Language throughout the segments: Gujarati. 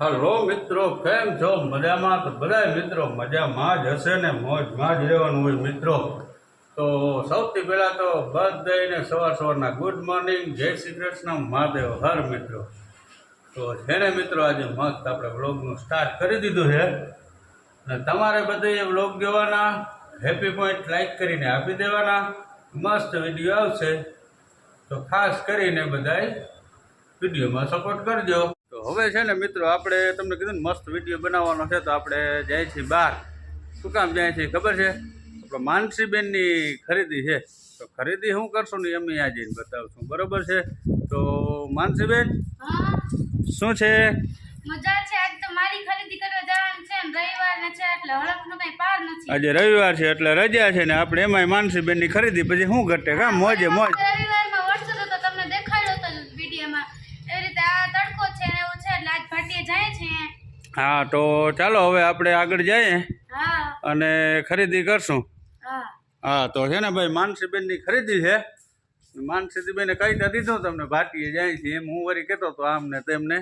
હલો મિત્રો, કેમ છો? મજામાં? તો બધા મિત્રો મજામાં જ હશે ને? મોજમાં જ રહેવાનું હોય મિત્રો. તો સૌથી પહેલાં તો બધાને સવાર સવારના ગુડ મોર્નિંગ જય શ્રી કૃષ્ણ. મહાદેવ. હર મિત્રો. તો છે ને મિત્રો આજે મસ્ત આપણે વ્લોગનું સ્ટાર્ટ કરી દીધું છે અને તમારે બધે એ વ્લોગ જોવાના હેપી પોઈન્ટ લાઈક કરીને આપી દેવાના. મસ્ત વીડિયો આવશે. તો ખાસ કરીને બધાય વિડીયોમાં સપોર્ટ કરજો. તો હવે છે ને મિત્રો આપણે તમને કીધું ને મસ્ત વીડિયો બનાવવાનો છે તો આપણે જાય છીએ બહાર. શું કામ જાય છીએ ખબર છે? આપણે માનસીબેનની ખરીદી છે. તો ખરીદી શું કરશું ને એમ અહીંયા જઈને બતાવશું. બરોબર છે? તો માનસીબેન શું છે? મજા છે. આજ તો મારી ખરીદી કરવા જવાનું છે ને રવિવાર છે એટલે હડકનો કઈ પાર નથી. આજે રવિવાર છે એટલે રજા છે ને આપણે એમાંય માનસીબેનની ખરીદી પછી શું ઘટે કા મોજે મોજ રવિવારમાં વરસાદ હતો તમને દેખાડ્યો હતો વિડીયોમાં એવી રીતે આ તડકો છે ને એવું છે એટલે આજ ભાટીએ જાય છે હા તો ચાલો હવે આપણે આગળ જઈએ અને ખરીદી કરશું. હા. તો છે ને ભાઈ માનસીબેનની ખરીદી છે. માનસીબેને કઈ તો દીધું તમને ભાટીએ જાય છે એમ. હું વળી કહેતો તો આમને તેમને.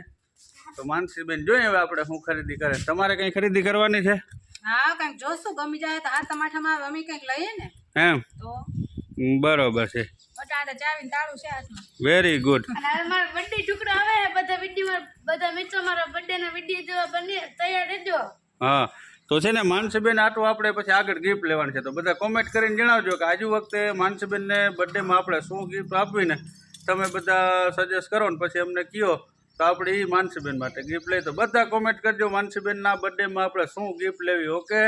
તો માનસીબેન જોઈએ હવે આપણે શું ખરીદી કરે. તમારે કંઈ ખરીદી કરવાની છે? હા કંઈક જોશું ગમી જાય તો આ તમાઠામાં અમે કંઈક લઈએ ને. એમ. તો બરોબર છે. બટાટા ચાવીને તાળું છે હાથમાં. વેરી ગુડ અને હવે બર્થડે ટુકડો આવે બધા વીડિયો બધા મિત્રો મારા બર્થડે ના વીડિયો જોવા બને તૈયાર રહેજો. હા તો છે ને માનસીબેન આટલું આપણે પછી આગળ ગિફ્ટ લેવાની છે. તો બધા કોમેન્ટ કરીને જણાવજો કે આજુ વખતે માનસીબેનને બર્થડેમાં આપણે શું ગિફ્ટ આપવીને તમે બધા સજેસ્ટ કરો ને પછી અમને કહો તો આપણે એ માનસીબેન માટે ગિફ્ટ લઈ તો બધા કોમેન્ટ કરજો માનસીબેનના બર્થડેમાં આપણે શું ગિફ્ટ લેવી ઓકે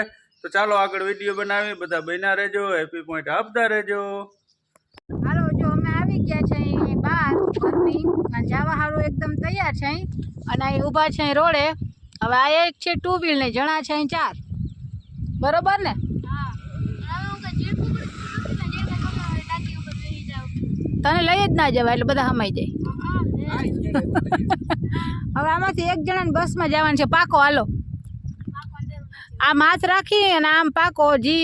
તો ચાલો આગળ વીડિયો બનાવી બધા બન્યા રહેજો. હેપી પોઈન્ટ આપતા રહેજો. હાલો જો અમે આવી ગયા છે બહાર અને જવા હારું એકદમ તૈયાર છે અહીં. અને અહીં ઊભા છે અહીં રોડે. હવે આ એક છે ટુ વ્હીલ ને જણા છે અહીં ચાર. બરોબર ને? તને લઈ જ ના જવાય એટલે બધા હમાઈ જાય. હા હવે આમાંથી એક જણાને બસમાં જવાનું છે. પાકો હાલો. આ માથ રાખી અને આમ પાકો જે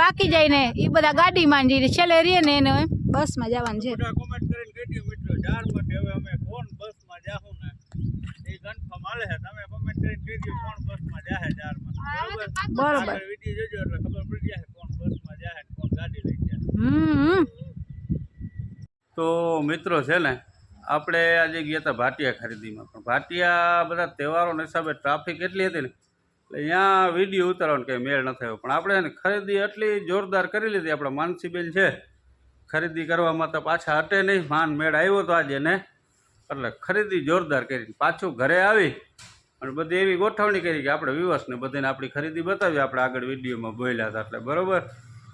પાકી જાય ને એ બધા ગાડીમાં જે છેલ્લે રહીએ ને એને બસમાં જવાનું છે. કોમેન્ટ કરીને કહેજો મિત્રો ચાર માટે હવે અમે કોણ બસમાં જાહું ને એ કન્ફર્મ હાલે છે. તમે કોમેન્ટ કરીને કહેજો કોણ બસમાં જાહે ચારમાં બરોબર? બરોબર. આગળ વીડિયો જોજો એટલે ખબર પડી જાય કોણ બસમાં જાહે કોણ ગાડી લઈ જાય. હમ તો મિત્રો છે ને આપણે આજે ગયા હતા ભાટિયા ખરીદીમાં. પણ ભાટિયા બધા તહેવારોના હિસાબે ટ્રાફિક એટલી હતી ને અહીંયા વીડિયો ઉતારવાનો કંઈ મેળ ન થયો. પણ આપણે ખરીદી એટલી જોરદાર કરી લીધી. આપણા માનસીબેન છે. ખરીદી કરવામાં તો પાછા હટે નહીં. માન મેળ આવ્યો તો આજે ને. એટલે ખરીદી જોરદાર કરી પાછું ઘરે આવી અને બધી એવી ગોઠવણી કરી કે આપણે વિવસને બધાને આપણી ખરીદી બતાવી. આપણે આગળ વિડીયોમાં બોલ્યા હતા. એટલે બરોબર.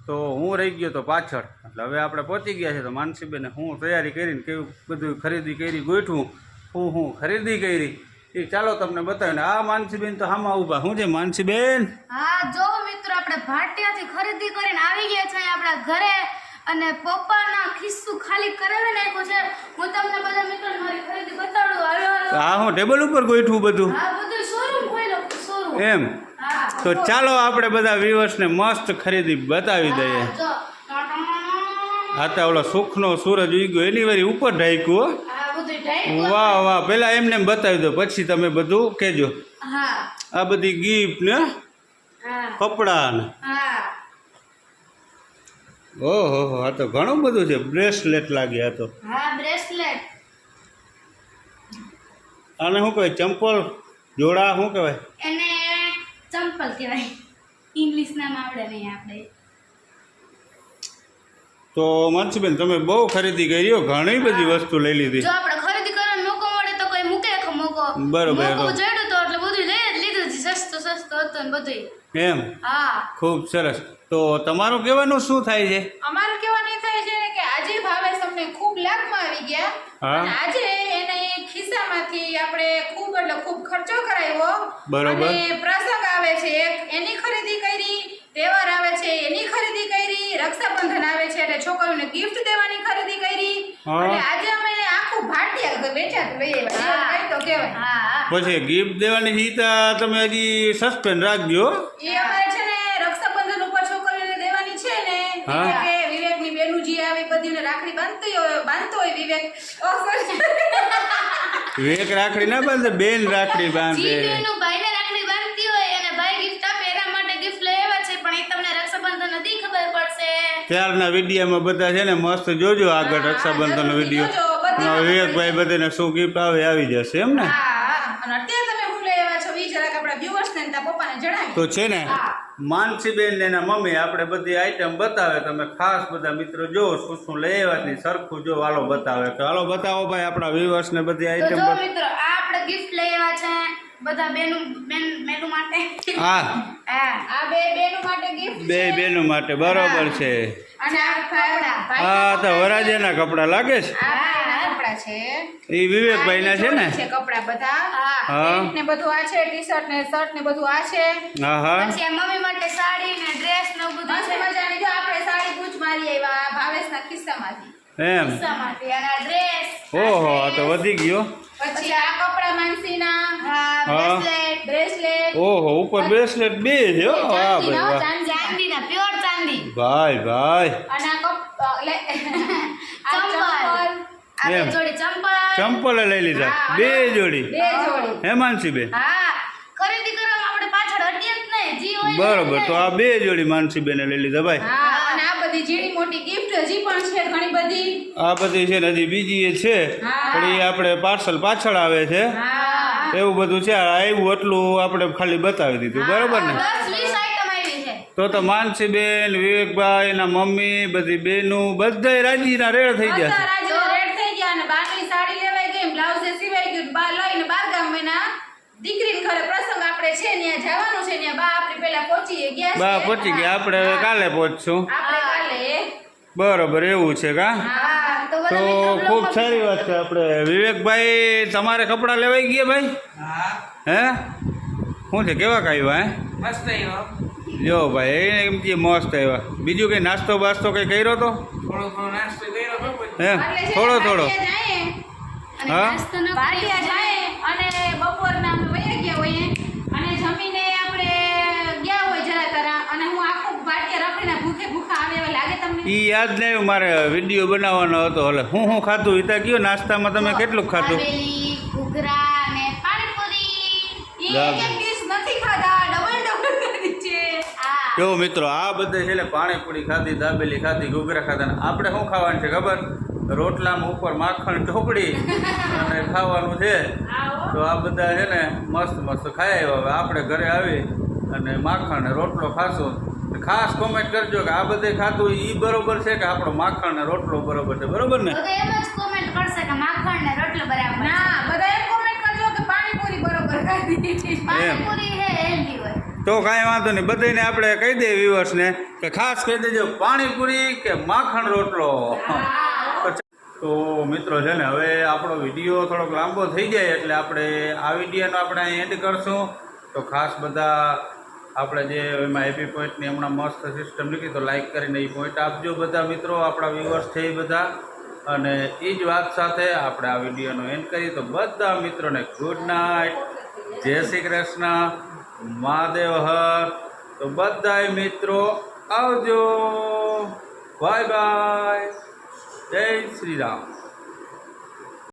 તો હું રહી ગયો તો પાછળ. એટલે હવે આપણે પહોંચી ગયા છે તો માનસીબેને હું તૈયારી કરીને કેવું બધું ખરીદી કરી ગોઠવું. હું હું ખરીદી કરી. એ ચાલો તમને બતાવીને આ માનસીબેન તો હામાં ઊભા. હું છે માનસીબેન? હા જો મિત્રો આપણે ભાટિયાથી ખરીદી કરીને આવી ગયા છે આપણા ઘરે અને પપ્પાના ખિસ્સું ખાલી કરાવી નાખ્યું છે. હું તમને બધા મિત્રો મારી ખરીદી બતાડું. હાલો હાલો. આ હું ટેબલ ઉપર ગોઠવું બધું? હા બધું શોરૂમ ખોલ્યો શોરૂમ એમ? તો ચાલો આપણે બધા વ્યુઅર્સને મસ્ત ખરીદી બતાવી દઈએ. હા તો ઓલો સુખનો સૂરજ ઉગ્યો. એની વારી ઉપર હો. ઢાંક્યું. વાહ વાહ પેલા એમને બતાવી દો પછી તમે બધું કેજો આ બધી ગિફ્ટ ને કપડા ને ઓહો આ તો ઘણું બધું છે. બ્રેસલેટ લાગે આ તો. બ્રેસલેટ આને શું કહેવાય? ચંપલ જોડા શું કહેવાય? એને ચંપલ કહેવાય. ઇંગ્લિશ નામ આવડે નહીં આપણે. તો મનસુબેન તમે બહુ ખરીદી કરી ઘણી બધી વસ્તુ લઈ લીધી. જો આપણે ખરીદી કરવાનો મોકો મળે તો કોઈ મૂકે આખો મોકો બરોબર, મોકો જડ્યું તો એટલે બધું લઈ જ લીધું છે. સસ્તો સસ્તો હતો ને બધું એમ હા. ખૂબ સરસ. તો તમારું કહેવાનું શું થાય છે? અમારું કહેવાનું એ થાય છે કે આજે ભાવેશ અમને ખૂબ લાભમાં આવી ગયા. હા. અને આજે એને ખિસ્સામાંથી આપણે ખૂબ એટલે ખૂબ ખર્ચો કરાવ્યો. બરોબર. અને પ્રસંગ આવે છે એક એની ખરીદી કરી તહેવાર આવે છે એની ખરીદી કરી રક્ષાબંધન આવે છે એટલે છોકરીઓને ગિફ્ટ દેવાની ખરીદી કરી. અને આજે પછી ગિફ્ટ દેવાની હિતા તમે હજી સસ્પેન્ડ રાખજો એ અમારે છે ને રક્ષાબંધન ઉપર છોકરીઓને દેવાની છે ને. હા. વિવેકે વિવેકની બેનું જે આવી બધીને રાખડી બાંધતી હોય બાંધતો હોય વિવેક. ઓ રાખડી ના બાંધે બેન રાખડી જી બાંધે. બેનું ભાઈને રાખડી બાંધતી હોય અને ભાઈ ગિફ્ટ આપે એના માટે ગિફ્ટ લઈ આવ્યા છે પણ એ તમને રક્ષાબંધન નથી ખબર પડશે. ત્યારના વિડીયોમાં બધા છે ને મસ્ત જોજો આગળ રક્ષાબંધનનો વીડિયો. વિવેકભાઈ બધાને શું ગિફ્ટ આવે આવી જશે એમ ને? તો છે ને માનસીબેન ને એના મમ્મી આપણે બધી આઈટમ બતાવે. તમે ખાસ બધા મિત્રો જો શું શું લઈ આવ્યા છે સરખું જો હાલો બતાવે. તો હાલો બતાવો ભાઈ આપણા વ્યુઅર્સ ને બધી આઈટમ મિત્રો આ આપણે ગિફ્ટ લઈ આવ્યા છે બધા બેનું બેન મેનુ માટે. હા. આ બે બેનો માટે બે. માટે બરોબર છે. અને આ કપડાં. હા તો વરાજાના કપડા લાગે છે? છે. એ વિવેકભાઈ ના છે ને? છે કપડાં બધા. હા. ને બધું આ છે ટી શર્ટ ને શર્ટ ને બધું આ છે. હા હા. પછી આ મમ્મી માટે સાડી ને ડ્રેસ ને બધું મસ્ત મજાની. જો આપણે સાડી પૂછ મારી આવ્યા ભાવેશના ખિસ્સામાંથી. એમ. ખિસ્સામાંથી. અને ડ્રેસ ઓહો આ તો વધી ગયો. પછી આ કપડા માનસી ના હા. બ્રેસલેટ બ્રેસલેટ ઓહો ઉપર બ્રેસલેટ બે છે હો. વાહ ભાઈ ચાંદી. ના પ્યોર ચાંદી. ભાઈ ભાઈ. અને આ કપ અ, લે આ ચંપલ. ચંપલ આ બે એમ. ચંપલ લઈ લીધા. બે જોડી. બે જોડી. હેમાંશીબેન હા. ખરીદી કરવામાં આપણે પાછળ હટીએ જ નહીં. જી હોય ને બરોબર. તો આ બે જોડી માનસી બેને લઈ લીધા ભાઈ. આ બધી છે બધી. બધી ને હજી બીજી એ છે પણ એ આપણે પાર્સલ પાછળ આવે છે. એવું બધું છે. આવ્યું એટલું આપણે ખાલી બતાવી દીધું. બરોબર ને? તો તો માનસીબેન વિવેકભાઈ એના મમ્મી બધી બેનું બધાય રાજીના રેડ થઈ ગયા છે રાજ્યો રેડ થઈ ગયા અને બારની સાડી લેવાઈ ગઈ બ્લાઉઝ સિવાય ગયું બા લઈને બાર ગામ મહિના દીકરીને ઘરે પ્રસંગ આપણે છે ત્યાં જવાનું છે ત્યાં બા આપણે પેલા પહોંચી ગયા બા પહોંચી ગયા. આપણે હવે કાલે પહોંચશું. આપણે કાલે. બરોબર એવું છે કા? હા તો ખૂબ સારી વાત છે. આપણે વિવેકભાઈ તમારે કપડાં લેવાઈ ગયા ભાઈ? હે. શું છે કેવા કાયવા હે? મસ્ત આવ્યો. જો ભાઈ એમ કે મસ્ત આવ્યા. બીજું કંઈ નાસ્તો બાસ્તો કંઈ કર્યો તો? થોડો થોડો નાસ્તો કર્યો હે? થોડો થોડો. ભાટિયા જાય. અને હા? નાસ્તો ન જાય. અને બપોરના અમે વયા ગયા હોઈએ અને જમીને આપણે ગયા હોય જરા તરા અને હું આખું ભાટિયા રખડીને ભૂખે ભૂખા આવે એવા લાગે તમને એ યાદ નહીં આવ્યું મારે વીડિયો બનાવવાનો હતો. એટલે હું શું ખાધું? એ તો કયો નાસ્તામાં તમે કેટલું ખાધું? કેવો મિત્રો આ બધે છે પાણીપુરી ખાધી દાબેલી ખાધી ઘૂઘરા ખાધા આપણે શું ખાવાનું છે ખબર? રોટલામાં ઉપર માખણ ચોપડી અને ખાવાનું છે. તો આ બધા છે ને મસ્ત મસ્ત ખાઈ આવ્યા હવે. આપણે ઘરે આવી અને માખણ રોટલો ખાશું. ખાસ કોમેન્ટ કરજો કે આ બધે ખાતું એ બરોબર છે કે આપણો માખણ ને રોટલો બરોબર છે બરોબર ને? તો એમ જ કોમેન્ટ કરશે કે માખણ ને રોટલો બરાબર ના બધા એમ કોમેન્ટ કરજો કે પાણીપુરી બરોબર ખાધી. પાણીપુરી હે હેલ્ધી હોય. તો કાંઈ વાંધો નહીં બધાને આપણે કહી દઈએ વ્યુઅર્સને કે ખાસ કહી દેજો પાણીપુરી કે માખણ રોટલો. તો મિત્રો છે ને હવે આપણો વીડિયો થોડોક લાંબો થઈ જાય એટલે આપણે આ વિડીયોનો આપણે અહીં એન્ડ કરશું. તો ખાસ બધા આપણે જે એમાં હેપી પોઈન્ટની હમણાં મસ્ત સિસ્ટમ લીધી તો લાઇક કરીને એ પોઈન્ટ આપજો બધા મિત્રો, આપણા વ્યુઅર્સ છે એ બધા. અને એ જ વાત સાથે આપણે આ વિડીયોનો એન્ડ કરીએ. તો બધા મિત્રોને ગુડ નાઇટ જય શ્રી કૃષ્ણ. મહાદેવ હર. તો બધાય મિત્રો, આવજો. બાય બાય જય શ્રી રામ.